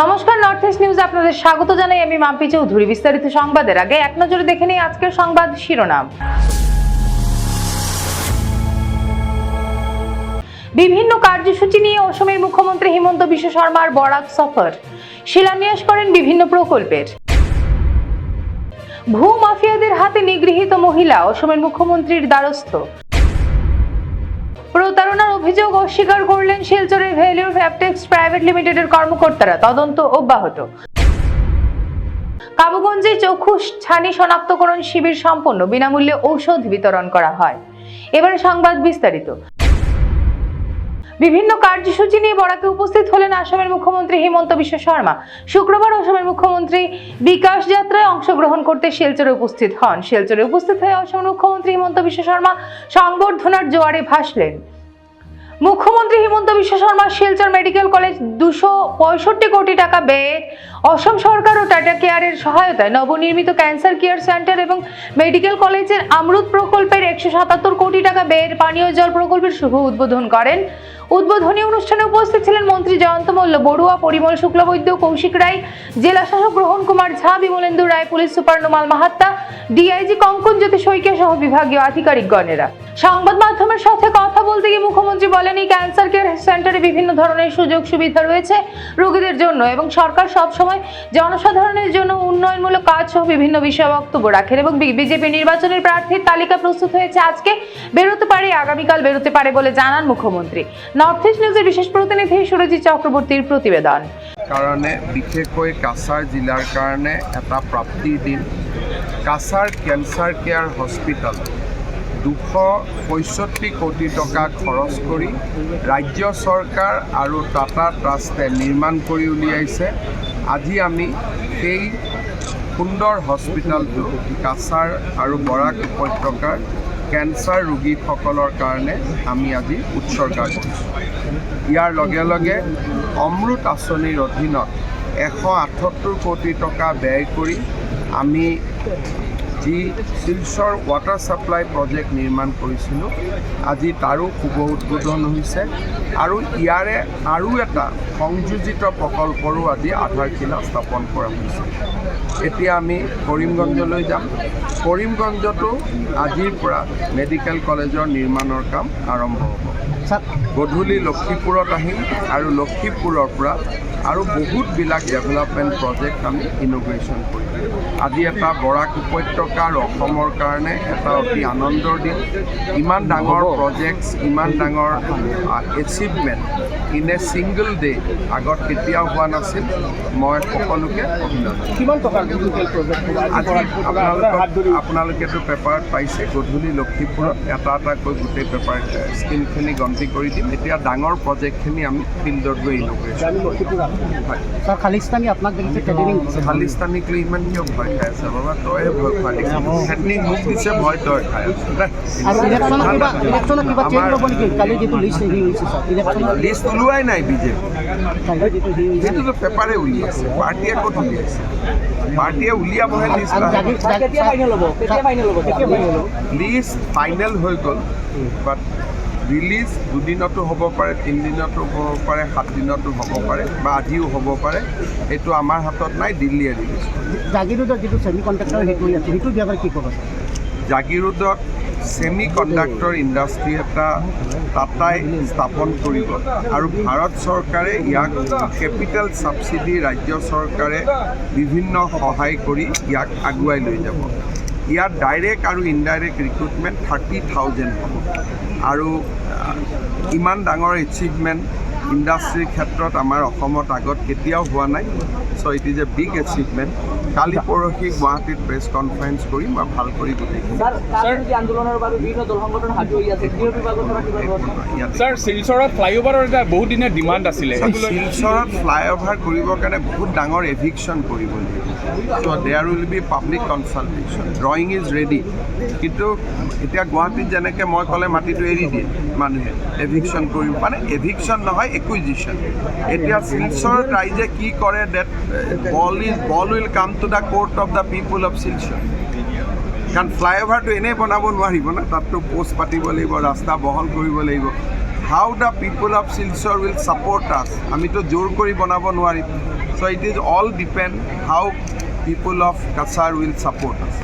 নমস্কার north east news আপনাদের স্বাগত জানাই। আমি মাম্পি চৌধুরী। বিস্তারিত সংবাদের আগে এক নজরে দেখে নিই আজকের সংবাদ শিরোনাম। বিভিন্ন কার্যসূচি নিয়ে অসমের মুখ্যমন্ত্রী হিমন্ত বিশ্ব শর্মার বরাক সফর। শিলান্যাস করেন বিভিন্ন প্রকল্পের। ভূ মাফিয়াদের হাতে নিগৃহীত মহিলা, অসমের মুখ্যমন্ত্রীর দ্বারস্থ। প্রতারণার অভিযোগ অস্বীকার করলেন শিলচরের ভ্যালিউর ফ্যাপটেক্স প্রাইভেট লিমিটেডের কর্মকর্তারা, তদন্ত অব্যাহত। কাবুগঞ্জে চক্ষু ছানি শনাক্তকরণ শিবির সম্পন্ন, বিনামূল্যে ঔষধ বিতরণ করা হয়। এবারে সংবাদ বিস্তারিত। বিভিন্ন কার্যসূচি নিয়ে বরাকে উপস্থিত হলেন আসামের মুখ্যমন্ত্রী হিমন্ত বিশ্ব শর্মা। শুক্রবার অসমের মুখ্যমন্ত্রী বিকাশ যাত্রায় অংশগ্রহণ করতে শিলচরে উপস্থিত হন। শিলচরে উপস্থিত হয়ে অসমের মুখ্যমন্ত্রী হিমন্ত বিশ্ব শর্মা সংবর্ধনার জোয়ারে ভাসলেন। মুখ্যমন্ত্রী হিমন্ত বিশ্ব শর্মা শিলচর মেডিকেল কলেজ দুশো পঁয়ষট্টি কোটি টাকা ব্যয়ে অসম সরকার ও টাটা কেয়ারের সহায়তায় নবনির্মিত ক্যান্সার কেয়ার সেন্টার এবং মেডিকেল কলেজের আমরুদ প্রকল্পের একশো সাতাত্তর কোটি টাকা ব্যয়ের পানীয় জল প্রকল্পের শুভ উদ্বোধন করেন উদ্বোধনী অনুষ্ঠানে উপস্থিত ছিলেন মন্ত্রী জয়ন্ত মল্ল, বড়ুয়া পরিমল শুক্লবৈদ্য, কৌশিক রায়, জেলা শাসক গ্রহণ Kumar Jha, Bimalendu Roy, police super Nomal Mahatta, DIG Kankan Jyoti Saikia সহ বিভাগীয় আধিকারিকগণেরা সংবাদ মাধ্যমের সাথে কথা বলতে গিয়ে মুখ্যমন্ত্রী বলেন, এই ক্যান্সার কেয়ার সেন্টারে বিভিন্ন ধরনের সুযোগ সুবিধা রয়েছে রোগীদের জন্য এবং সরকার সবসময় জনসাধারণের জন্য উন্নয়নমূলক কাজ সহ বিভিন্ন বিষয়ে বক্তব্য রাখেন এবং বিজেপি নির্বাচনের প্রার্থীর তালিকা প্রস্তুত হয়েছে আজকে, বেরোতে পারে, আগামীকাল বেরোতে পারে বলে জানান মুখ্যমন্ত্ৰী নর্থ ইস্ট নিউজের বিশেষ প্ৰতিনিধি সুরজিৎ চক্ৰৱৰ্তীৰ প্ৰতিবেদন কাৰণে বিশেষকৈ কাছাৰ জিলাৰ কাৰণে এটা প্ৰাপ্তিৰ দিন। কাছাৰ কেঞ্চাৰ কেয়াৰ হস্পিটেল দুশ পঁয়ষষ্ঠি কোটি টকা খৰচ কৰি ৰাজ্য চৰকাৰ আৰু টাটা ট্ৰাষ্টে নিৰ্মাণ কৰি উলিয়াইছে। আজি আমি সেই সুন্দৰ হস্পিটেলটো কাছাৰ আৰু বৰাক উপত্যকাৰ কেঞ্চাৰ ৰোগীসকলৰ কাৰণে আমি আজি উৎসৰ্গা কৰিছোঁ ইয়াৰ লগে লগে অমৃত আঁচনিৰ অধীনত এশ আঠসত্তৰ কোটি টকা ব্যয় কৰি আমি যি শিলচৰ ৱাটাৰ ছাপ্লাই প্ৰজেক্ট নিৰ্মাণ কৰিছিলোঁ, আজি তাৰো শুভ উদ্বোধন হৈছে আৰু ইয়াৰে আৰু এটা সংযোজিত প্ৰকল্পৰো আজি আধাৰশিলা স্থাপন কৰা হৈছে। এতিয়া আমি কৰিমগঞ্জলৈ যাম। কৰিমগঞ্জতো আজিৰ পৰা মেডিকেল কলেজৰ নিৰ্মাণৰ কাম আৰম্ভ হ'ব। গধূলি লক্ষীপুৰত আহিম আৰু লক্ষীপুৰৰ পৰা আৰু বহুতবিলাক ডেভেলপমেণ্ট প্ৰজেক্ট আমি ইনগ্ৰেশ্যন কৰিম আজি এটা বৰাক উপত্যকা আৰু অসমৰ কাৰণে এটা অতি আনন্দৰ দিন। ইমান ডাঙৰ প্ৰজেক্টছ ইমান ডাঙৰ achievement in a single day আগত কেতিয়াও হোৱা নাছিল। মই সকলোকে অভিনন্দন। আজি আপোনালোকক আপোনালোকেতো পেপাৰত পাইছে গধূলি লক্ষীপুৰত। এটা এটাকৈ গোটেই পেপাৰ স্কিমখিনি গন্তি কৰি দিম। এতিয়া ডাঙৰ প্ৰজেক্টখিনি আমি ফিল্ডত গৈ ইনগ্ৰেশ্যন খালিস্তানি দিছে খালিস্তানীক লৈ ইমান কিয় ভয়। আছে বাবা ভয় খোৱা দেখিছ সেইখিনি মোক দিছে ভয় তই খাই লিষ্ট ওলোৱাই নাই বিজেপি। সেইটোতো পেপাৰে উলিয়াইছে পাৰ্টীয়ে ক'ত উলিয়াইছে? পাৰ্টীয়ে উলিয়াবহে লিষ্ট লিষ্ট ফাইনেল হৈ গ'ল বাট ৰিলিজ দুদিনতো হ'ব পাৰে তিনিদিনতো হ'ব পাৰে সাত দিনতো হ'ব পাৰে বা আজিও হ'ব পাৰে এইটো আমাৰ হাতত নাই দিল্লীয়ে ৰিলিজ জাগিৰোডৰ যিটো ছেমি কণ্ডাক্টৰ সেইটো সেইটো দিয়াৰ কি ক'ব ছেমি কণ্ডাক্টৰ ইণ্ডাষ্ট্ৰী এটা টাটাই স্থাপন কৰিব আৰু ভাৰত চৰকাৰে ইয়াক কেপিটেল ছাবচিডি ৰাজ্য চৰকাৰে বিভিন্ন সহায় কৰি ইয়াক আগুৱাই লৈ যাব। ইয়াত ডাইৰেক্ট আৰু ইনডাইৰেক্ট ৰিক্ৰুটমেণ্ট থাৰ্টি থাউজেণ্ড হ'ব। আৰু ইমান ডাঙৰ এচিভমেণ্ট ইণ্ডাষ্ট্ৰীৰ ক্ষেত্ৰত আমাৰ অসমত আগত কেতিয়াও হোৱা নাই। So' it is a big achievement কালি পৰহি গুৱাহাটীত প্ৰেছ কনফাৰেঞ্চ কৰি মই ভালো কৰি ছাৰ শিলচৰত ফ্লাইঅভাৰৰ এটা বহুত দিনীয়া ডিমাণ্ড আছিলে। শিলচৰত ফ্লাইঅভাৰ কৰিবৰ কাৰণে বহুত ডাঙৰ এভিকশ্যন কৰিব লাগিব so' there will be public consultation drawing is ready কিন্তু এতিয়া গুৱাহাটীত যেনেকৈ মই ক'লে মাটিটো এৰি দিয়ে মানুহে এভিকশ্যন কৰিব। মানে এভিকশ্যন নহয় একুইজিশ্যন এতিয়া শিলচৰত ৰাইজে কি কৰে that ball is ball will come to the court of the people of Silchar কাৰণ ফ্লাইঅভাৰটো এনেই বনাব নোৱাৰিব না, তাততো পোষ্ট পাতিব লাগিব, ৰাস্তা বহল কৰিব লাগিব। How the people of Silchar will support us আমিতো জোৰ কৰি বনাব নোৱাৰিম। So' it is all depend how people of Cachar will support us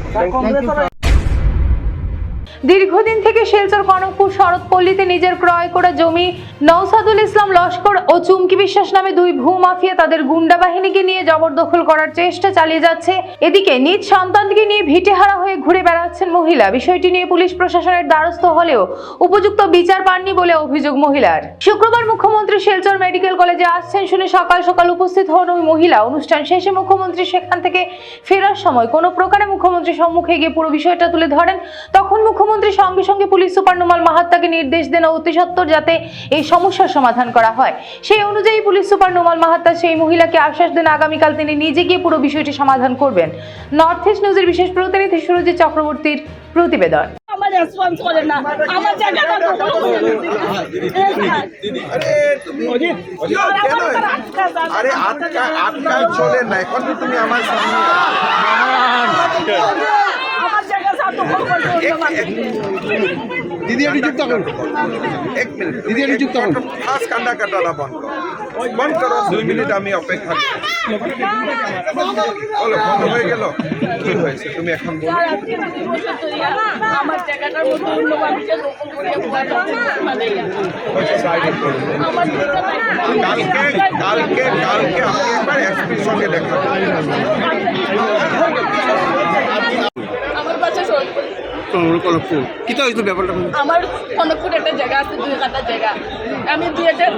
দীর্ঘদিন থেকে শিলচর কনকপুর শরৎপল্লীতে নিজের ক্রয় করা জমি নৌসাদুল ইসলাম লস্কর ও চুমকি বিশ্বাস নামে দুই ভূ মাফিয়া তাদের গুন্ডা বাহিনীকে নিয়ে জবরদখল করার চেষ্টা চালিয়ে যাচ্ছে। এদিকে নিজ সন্তানকে নিয়ে ভিটেহারা হয়ে ঘুরে বেড়াচ্ছেন মহিলা। বিষয়টি নিয়ে পুলিশ প্রশাসনের দ্বারস্থ হলেও উপযুক্ত বিচার পাননি বলে অভিযোগ মহিলার। শুক্রবার মুখ্যমন্ত্রী শিলচর মেডিকেল কলেজে আসছেন শুনে সকাল সকাল উপস্থিত হন ওই মহিলা। অনুষ্ঠান শেষে মুখ্যমন্ত্রী সেখান থেকে ফেরার সময় কোনো প্রকারে মুখ্যমন্ত্রী সম্মুখে গিয়ে পুরো বিষয়টা তুলে ধরেন। তখন মুখ্যমন্ত্রী সঙ্গে সঙ্গে পুলিশ সুপার নুমাল মাহাত্তাকে নির্দেশ দেন অতি সত্বর যাতে এই সমস্যার সমাধান করা হয়। সেই অনুযায়ী পুলিশ সুপার নুমাল মাহাত্তা সেই মহিলাকে আশ্বাস দেন আগামীকাল তিনি নিজে গিয়ে পুরো বিষয়টি সমাধান করবেন। নর্থ ইস্ট নিউজের বিশেষ প্রতিনিধি সুরজিৎ চক্রবর্তীর প্রতিবেদন। আমার রেসপন্স করে না। আমার জায়গাটা আরে আটকা আটকায় চলে না। এখন তুমি আমার সামনে আমার জায়গা সব দখল করে অন্য মানুষ। দিদি একটু চুপ থাকুন এক মিনিট। দিদি একটু চুপ থাকুন ফার্স্ট কান্দা কাটাটা বন্ধ। বন্ধ করো, দুই মিনিট আমি অপেক্ষা। বলো, বন্ধ হয়ে গেল? কি হয়েছে? তুমি এখন বলো। আমার জায়গাটার মধ্যে অন্য মানুষের দখল করে কালকে কালকে কালকে আপনি একবার এসপির সঙ্গে দেখা। সরকার কিতা হয়েছিল ব্যাপারটা আমার কনকপুর একটা জায়গা আছে, দুই কাটার জায়গা। আমি দুই হাজার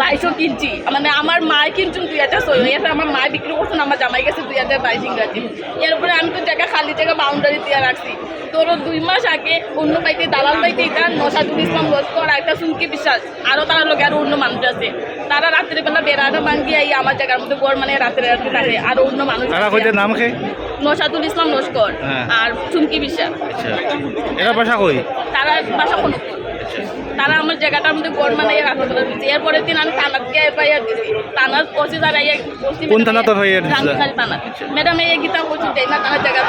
বাইশও কিনছি। মানে আমার মায় কিনছেন দুই হাজার ছয়। এটা আমার মায় বিক্রি করছেন আমার জামাই গেছে দুই হাজার বাইশ ইংরাজি। এরপরে আমি তো জায়গা খালি, জায়গা বাউন্ডারি দিয়ে রাখছি। তোর দুই মাস আগে অন্য বাড়িতে, দালাল বাড়িতে এটা নসাদুল ইসলাম লস্কর আর একটা সুমকি বিশ্বাস। আরও তারা লোক আরও অন্য মানুষ আছে। তারা রাত্রেবেলা বেড়ানো ভাঙ্গি আই আমার জায়গার মধ্যে গড় মানে রাত্রে রাত্রে থাকে। আরও অন্য মানুষ আছে। নাম খে নসাদুল ইসলাম লস্কর হ্যাঁ। আর চুমকি বিশ্বাস। আচ্ছা। এরা বাসা কই? তারা বাসা কোনো তারা আমার জায়গাটার মধ্যে গড় মানাইয়া রাখতে পারে এরপরের দিন আমি থানাকে এফআইআর দিছি। থানার ওসি তারা ইয়ে কোন FIR দিছিলা? রাঙ্গিখালি থানা ম্যাডাম এই গীতা বলছি যাই না তারা জায়গা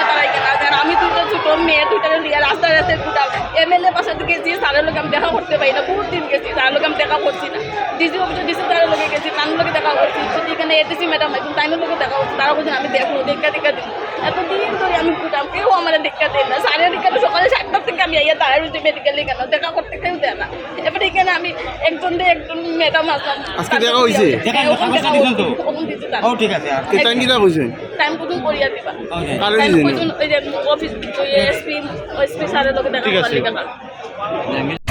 আর তারা আর আমি দুইটা ছোট মেয়ে দুইটা লিয়ে রাস্তায় রাস্তায় ঘুরাম এমএলএ বাসাতে গেছি তাদের লোক আমি দেখা করতে পারি না। বহুত দিন গেছি তার লোক আমি দেখা করছি না। ডিসি অফিসে ডিসি তার লোকে গেছি তার লোকে দেখা করছি। যদি এখানে এটিসি ম্যাডাম এখন তাইনের লোকে দেখা করছি তারা বলছেন আমি দেখব দেখা দেখা দিব। এতদিন ধরে আমি ঘুরাম কেউ আমার দেখা দেয় না। সাড়ে এখানে সকালে সাতটার থেকে আমি আইয়া তারা রয়েছে মেডিকেলে কেন? দেখা করতে কেউ দেয় না। এবার এখানে আমি একজন দিয়ে একজন ম্যাডাম আসলাম। আজকে দেখা? হ্যাঁ, দেখা। ঠিক আছে কিটা টাইম কত করিয়া দিবা। অফিস এসপি এসপি স্যারের লোকে দেখা ঠিক আছে।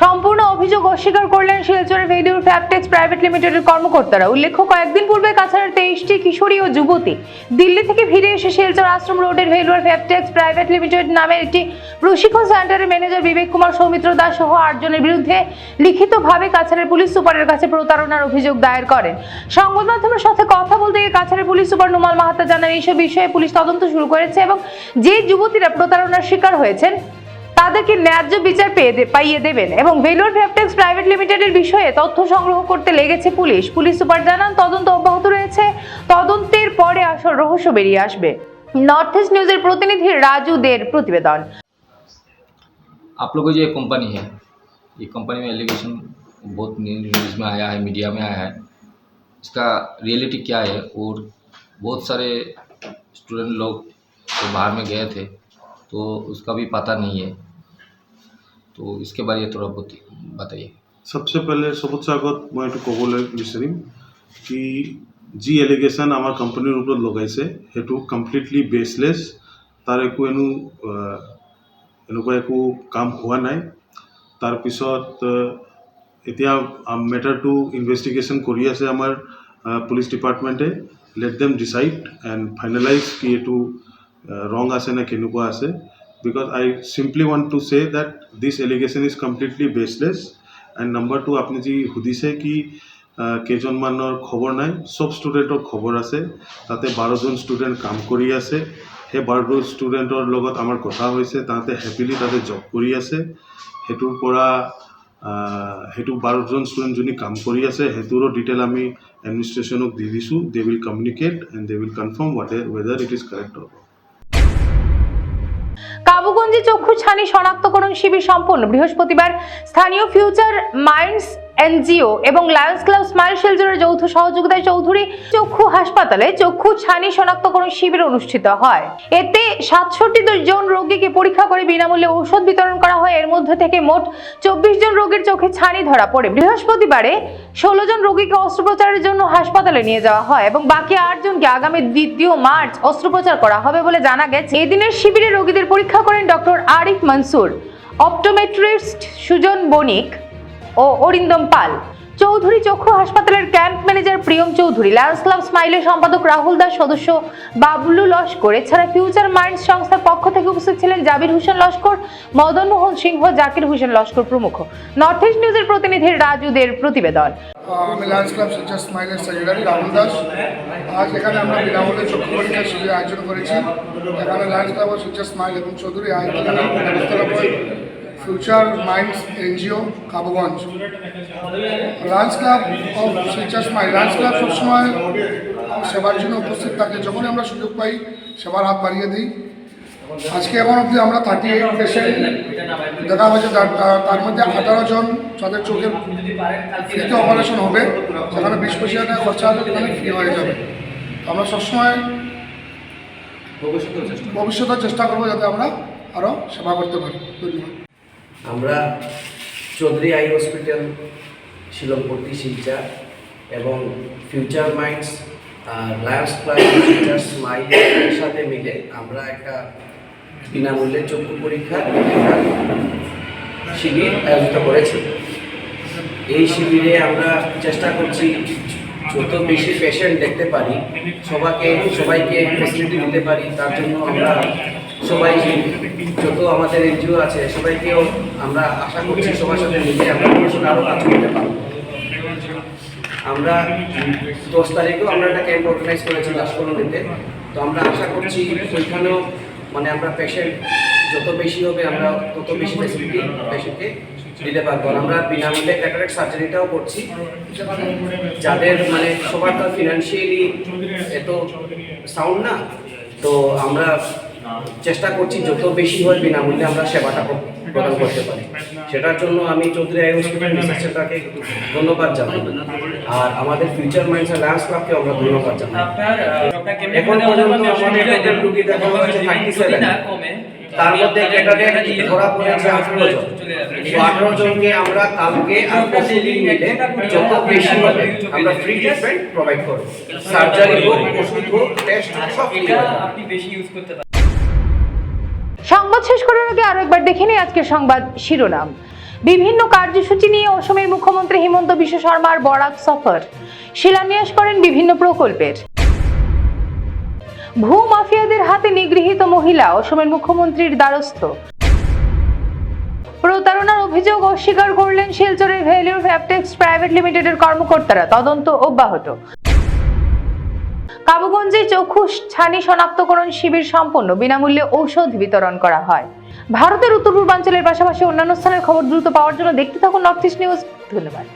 সম্পূর্ণ অভিযোগ অস্বীকার করলেন শিলচরের ভেডিউর ফ্যাপটেক্স প্রাইভেট লিমিটেডের কর্মকর্তারা। উল্লেখ্য, কয়েকদিন পূর্বে কাছাড়ের তেইশটি কিশোরী ও যুবতী দিল্লি থেকে ফিরে এসে শিলচর আশ্রম রোডের ভেলুয়ার ফ্যাপটেক্স প্রাইভেট লিমিটেড নামের একটি প্রশিক্ষণ সেন্টারের ম্যানেজার বিবেক কুমার সৌমিত্র দাস সহ আটজনের বিরুদ্ধে লিখিতভাবে কাছাড়ের পুলিশ সুপারের কাছে প্রতারণার অভিযোগ দায়ের করেন। সংবাদ মাধ্যমের সাথে কথা বলতে গিয়ে কাছাড়ের পুলিশ সুপার নুমাল মাহাতা জানান, এইসব বিষয়ে পুলিশ তদন্ত শুরু করেছে এবং যে যুবতীরা প্রতারণার শিকার হয়েছেন তাদেরকে ন্যায্য বিচার পেয়ে দে- পাইয়ে দেবেন এবং ভেলোর ভ্যাপটেক্স প্রাইভেট লিমিটেডের বিষয়ে তথ্য সংগ্রহ করতে লেগেছে পুলিশ পুলিশ সুপার জানান তদন্ত অব্যাহত রয়েছে তদন্তের পরে আসল রহস্য বেরিয়ে আসবে নর্থ ইস্ট নিউজের প্রতিনিধি রাজু দের প্রতিবেদন आप लोगों की जो ये कंपनी है ये कंपनी में एलिगेशन बहुत न्यूज़ में आया है मीडिया में आया है इसका रियलिटी क्या है और बहुत सारे स्टूडेंट लोग जो बाहर में गए थे तो उसका भी पता नहीं है तो इसके बारे में थोड़ा बहुत बताइए सबसे पहले সবতছে আগত মই এইটো ক'বলৈ বিচাৰিম কি যি এলিগেশ্যন আমাৰ কোম্পানীৰ ওপৰত লগাইছে সেইটো কমপ্লিটলি বেচলেছ তাৰ একো এনো আহ, এনেকুৱা একো কাম হোৱা নাই তাৰপিছত আহ, এতিয়া মেটাৰটো ইনভেষ্টিগেশ্যন কৰি আছে আমাৰ police ডিপাৰ্টমেণ্টে let them decide and finalize কি এইটো ৰং আছে নে কেনেকুৱা আছে because I simply want to say that this allegation is completely baseless and number two আপুনি যি সুধিছে কি আহ, কেইজনমানৰ খবৰ নাই চব ষ্টুডেণ্টৰ খবৰ আছে। তাতে বাৰজন ষ্টুডেণ্ট কাম কৰি আছে। সেই বাৰজন ষ্টুডেণ্টৰ লগত আমাৰ কথা হৈছে তাহাঁতে হেপিলি তাতে জব কৰি আছে। সেইটোৰ পৰা সেইটো বাৰজন ষ্টুডেণ্ট যোনে কাম কৰি আছে সেইটোৰো ডিটেইল আমি এডমিনিষ্ট্ৰেশ্যনক দি দিছোঁ। They will communicate and they will confirm what whether it is correct or কাবু চক্ষু ছানি শনাক্তকরণ শিবির সম্পন্ন বৃহস্পতিবার স্থানীয় ফিউচার মাইন্ডস এনজিও এবং লায়ন্স ক্লাব স্মাইল শিলচরের যৌথ সহযোগিতায় চৌধুরী চক্ষু হাসপাতালে চক্ষু ছানি শনাক্তকরণ শিবির অনুষ্ঠিত হয়। এতে সাতষট্টি জন রোগীকে পরীক্ষা করে বিনামূল্যে ঔষধ বিতরণ করা হয়। এর মধ্যে থেকে মোট চব্বিশ জন রোগীর চোখে ছানি ধরা পড়ে। বৃহস্পতিবারে ষোলো জন রোগীকে অস্ত্রোপচারের জন্য হাসপাতালে নিয়ে যাওয়া হয় এবং বাকি আট জনকে আগামী দ্বিতীয় মার্চ অস্ত্রোপচার করা হবে বলে জানা গেছে। এদিনের শিবিরে রোগীদের পরীক্ষা করেন ডক্টর আরিফ মনসুর, অপটোমেট্রিস্ট সুজন বণিক ও অরিন্দম পাল। চৌধুরী চক্ষু হাসপাতালের camp manager Priyam Chowdhury. Lions club স্মাইলের সম্পাদক রাহুল দাস সদস্য বাবলু লস্কর। এছাড়া ফিউচার মাইন্ডস সংস্থার পক্ষ থেকে উপস্থিত ছিলেন জাবির হোসেন লস্কর মদন মোহন সিংহ, জাকির হোসেন লস্কর প্রমুখ। নর্থ ইস্ট নিউজের প্রতিনিধি রাজুদের প্রতিবেদন। আমি লায়ন্স ক্লাব শিলচর স্মাইলের সেক্রেটারি রাহুল দাস। আজ এখানে আমরা বিনামূল্যে চক্ষু শিবির আয়োজন করেছি। এখানে লায়ন্স ক্লাব শিলচর স্মাইল এবং চৌধুরী আয়োজন future minds NGO Kabuganj lions club of Silchar smile lions club সবসময় সেবার জন্য উপস্থিত থাকে। যখনই আমরা সুযোগ পাই, সেবার হাত বাড়িয়ে দিই। আজকে এখন অবধি আমরা থার্টি এইট পেশেন্ট দেখা হয়েছে। তার- মধ্যে আঠারো জন যাদের চোখের ফ্রিতে অপারেশন হবে। সেখানে বিশ পঁচিশ হাজার টাকা খরচা হবে সেখানে ফ্রি হয়ে যাবে। আমরা সবসময় ভবিষ্যতে চেষ্টা করব। যাতে আমরা আরও সেবা করতে পারি। ধন্যবাদ। আমরা চৌধুরী আই হসপিটাল, শিলংপট্টি, শিলচা এবং ফিউচার মাইন্ডস আর লায়ন্স ফিউচার স্মাইলের সাথে মিলে আমরা একটা বিনামূল্যে চক্ষু পরীক্ষা শিবির আয়োজিত করেছি। এই শিবিরে আমরা চেষ্টা করছি যত বেশি পেশেন্ট দেখতে পারি সবাইকে সবাইকে ফেসিলিটি দিতে পারি, তার জন্য আমরা সবাই যত আমাদের এনজিও আছে, সবাইকেও আমরা আশা করছি সবার সাথে মিলে আমরা ভবিষ্যতে আরও কাজ করতে পারব। আমরা দশ তারিখেও আমরা একটা ক্যাম্প অর্গানাইজ করেছি দাসকলোনিতে তো আমরা আশা করছি ওইখানেও মানে আমরা পেশেন্ট যত বেশি হবে, আমরা তত বেশি ফেসিলিটি পেশেন্টকে দিতে পারব। আমরা বিনামূল্যে ক্যাটারেক্ট সার্জারিটাও করছি। যাদের মানে সবার তো ফিনান্সিয়ালি এত সাউন্ড না, তো আমরা চেষ্টা করছি যত বেশি হয় বিনামূল্যে আমরা সেবাটা প্রদান করতে পারি। সেটার জন্য আমি চৌধুরী আই হসপিটাল রিসার্চ সেন্টারকে ধন্যবাদ জানাই। আর আমাদের ফিউচার মাইন্ডস লায়ন্স ক্লাবকে আমরা ধন্যবাদ জানাই। এখন পর্যন্ত আমাদের টোটাল রুগী দেখা হচ্ছে থার্টি সেভেন তার মধ্যে ক্যাটারে ধরা পড়েছে আঠারো জন তো আঠারো জনকে আমরা কালকে আর মিলে যত বেশি হবে আমরা ফ্রি ট্রিটমেন্ট প্রোভাইড করব। সার্জারি হোক ওষুধ হোক টেস্ট সব free হবে। সংবাদ শেষ করার আগে আরও একবার দেখে নিই আজকের সংবাদ শিরোনাম। বিভিন্ন কার্যসূচি নিয়ে অসমের মুখ্যমন্ত্রী হিমন্ত বিশ্ব শর্মার বরাক সফর। শিলান্যাস করেন বিভিন্ন প্রকল্পের। ভূ মাফিয়াদের হাতে নিগৃহীত মহিলা, অসমের মুখ্যমন্ত্রীর দ্বারস্থ। প্রতারণার অভিযোগ অস্বীকার করলেন শিলচরের ভ্যালিউর ফ্যাপটেক্স প্রাইভেট লিমিটেডের কর্মকর্তারা, তদন্ত অব্যাহত। কাবুগঞ্জে চক্ষু ছানি শনাক্তকরণ শিবির সম্পন্ন। বিনামূল্যে ঔষধ বিতরণ করা হয়। ভারতের উত্তর পূর্বাঞ্চলের পাশাপাশি অন্যান্য স্থানের খবর দ্রুত পাওয়ার জন্য দেখতে থাকুন নর্থ ইস্ট নিউজ ধন্যবাদ।